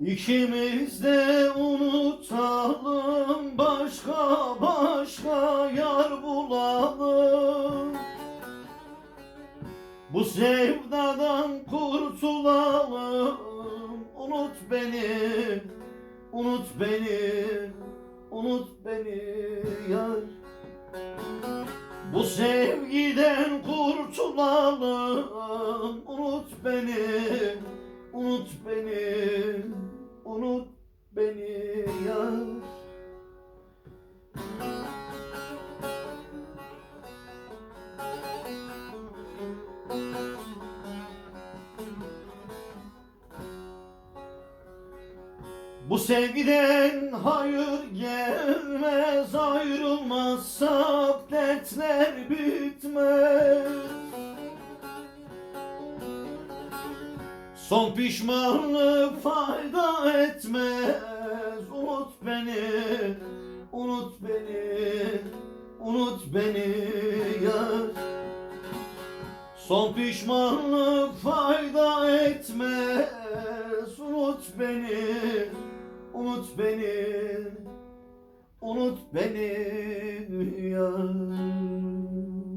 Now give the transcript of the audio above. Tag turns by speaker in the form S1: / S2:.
S1: İkimiz de unutalım başka başka yar bulalım. Bu sevdadan kurtulalım. Unut beni, unut beni, unut beni yar. Bu sevgiden kurtulalım. Unut beni, unut beni, beni yar. Bu sevgiden hayır gelmez Ayrılmazsak dertler bitmez Son pişmanlık fayda etmez. Unut beni, unut beni, unut beni yar. Son pişmanlık fayda etmez. Unut beni, unut beni, unut beni yar